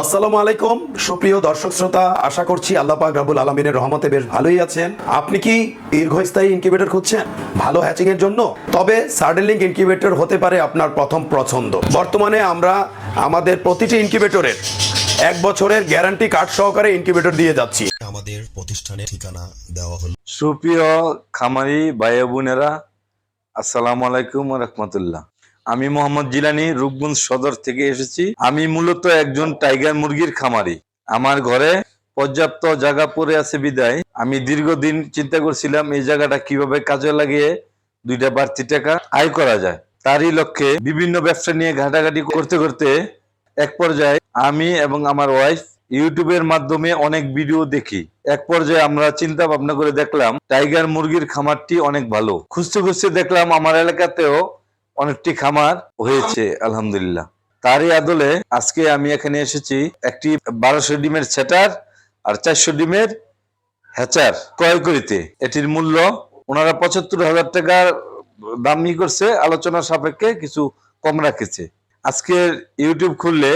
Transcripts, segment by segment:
আসসালামু আলাইকুম। সুপ্রিয় দর্শক শ্রোতা আশা করছি আল্লাহ পাক রাবুল আলমিনের রহমতে বেশ ভালোই আছেন। আপনি কি দীর্ঘস্থায়ী ইনকিউবেটর খুঁজছেন? ভালো হ্যাচিং এর জন্য? তবে সার্ডেলিং ইনকিউবেটর হতে পারে আপনার প্রথম পছন্দ। বর্তমানে আমরা আমাদের প্রতিটি ইনকিউবেটরের এক বছরের গ্যারান্টি কার্ড সহকারে ইনকিউবেটর দিয়ে যাচ্ছি। আমাদের প্রতিষ্ঠানের ঠিকানা দেওয়া হলো সুপ্রিয় খামারি ভাই বোনেরা আসসালামু আলাইকুম রহমতুল্লাহ। আমি মোহাম্মদ জিলানি রূপগঞ্জ সদর থেকে এসেছি। আমি মূলত একজন টাইগার মুরগির খামারি। আমার ঘরে পর্যাপ্ত জায়গা পড়ে আছে বিদায়। আমি দীর্ঘদিন চিন্তা করছিলাম, এই জায়গাটা কীভাবে কাজে লাগিয়ে দুইটা বাড়তি টাকা আয় করা যায়। তারই লক্ষ্যে বিভিন্ন ব্যবসা নিয়ে ঘাটাঘাটি করতে করতে এক পর্যায়ে আমি এবং আমার ওয়াইফ ইউটিউবের মাধ্যমে অনেক ভিডিও দেখি। এক পর্যায়ে আমরা চিন্তা ভাবনা করে দেখলাম, টাইগার মুরগির খামারটি অনেক ভালো। খুঁজতে খুঁজতে দেখলাম, আমার এলাকাতেও অনেকটি খামার হয়েছে, আলহামদুলিল্লাহ। তারই আদলে আজকে আমি এখানে এসেছি একটি বারোশো ডিমের সেটার আর চারশো ডিমের হ্যাচার ক্রয় করিতে। এটির মূল্য ওনারা পঁচাত্তর হাজার টাকার দামি করছে, আলোচনা সাপেক্ষে কিছু কম রাখেছে। আজকের ইউটিউব খুললে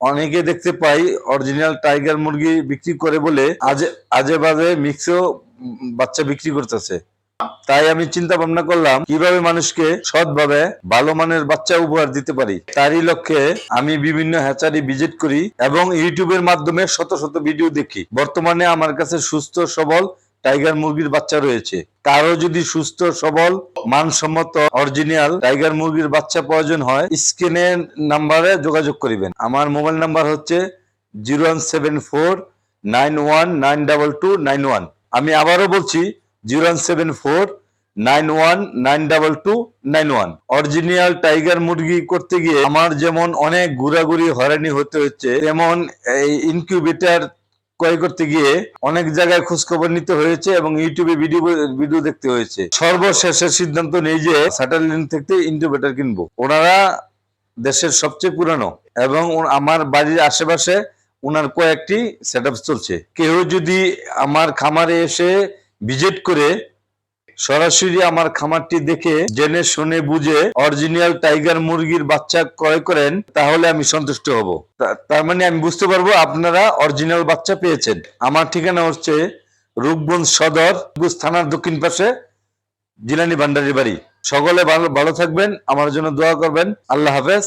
অনেকে দেখতে পাই অরিজিনাল টাইগার মুরগি বিক্রি করে বলে আজে আজে বাজে মিক্সও বাচ্চা বিক্রি করতেছে। তাই আমি চিন্তা ভাবনা করলাম, কীভাবে মানুষকে সৎভাবে ভালো মানের বাচ্চা উপহার দিতে পারি? তারই লক্ষ্যে আমি বিভিন্ন হ্যাচারি ভিজিট করি এবং ইউটিউবের মাধ্যমে শত শত ভিডিও দেখি। বর্তমানে আমার কাছে সুস্থ, সবল টাইগার মুরগির বাচ্চা রয়েছে। কারও যদি সুস্থ, সবল, মানসম্মত অরিজিনাল টাইগার মুরগির বাচ্চা প্রয়োজন হয় স্ক্রিনের নাম্বারে যোগাযোগ করিবেন। আমার মোবাইল নাম্বার হচ্ছে জিরো আমি আবারও বলছি zero one seven four nine one nine double two nine one. Original tiger মুরগি করতে গিয়ে আমার যেমন অনেক ঘোরাঘুরি হয়রানি হতে হচ্ছে, তেমন এই ইনকিউবেটার ক্রয় করতে গিয়ে অনেক জায়গায় খোঁজ খবর নিতে হয়েছে এবং ইউটিউবে ভিডিও ভিডিও দেখতে হয়েছে। সর্বশেষের সিদ্ধান্ত নেই যে স্যাটেলাইট থেকে ইনকিউবেটার কিনবো। ওনারা দেশের সবচেয়ে পুরানো এবং আমার বাড়ির আশেপাশে ওনার কয়েকটি সেট চলছে। কেউ যদি আমার খামারে এসে ভিজিট করে সরাসরি আমার খামারটি দেখে জেনে শুনে বুঝে অরিজিনাল টাইগার মুরগির বাচ্চা ক্রয় করেন, তাহলে আমি সন্তুষ্ট হব। তার মানে আমি বুঝতে পারব আপনারা অরিজিনাল বাচ্চা পেয়েছেন। আমার ঠিকানা হচ্ছে রূপগঞ্জ সদর থানার দক্ষিণ পাশে, জিলানি ভান্ডারির বাড়ি। সকলে ভালো থাকবেন, আমার জন্য দোয়া করবেন। আল্লাহ হাফেজ।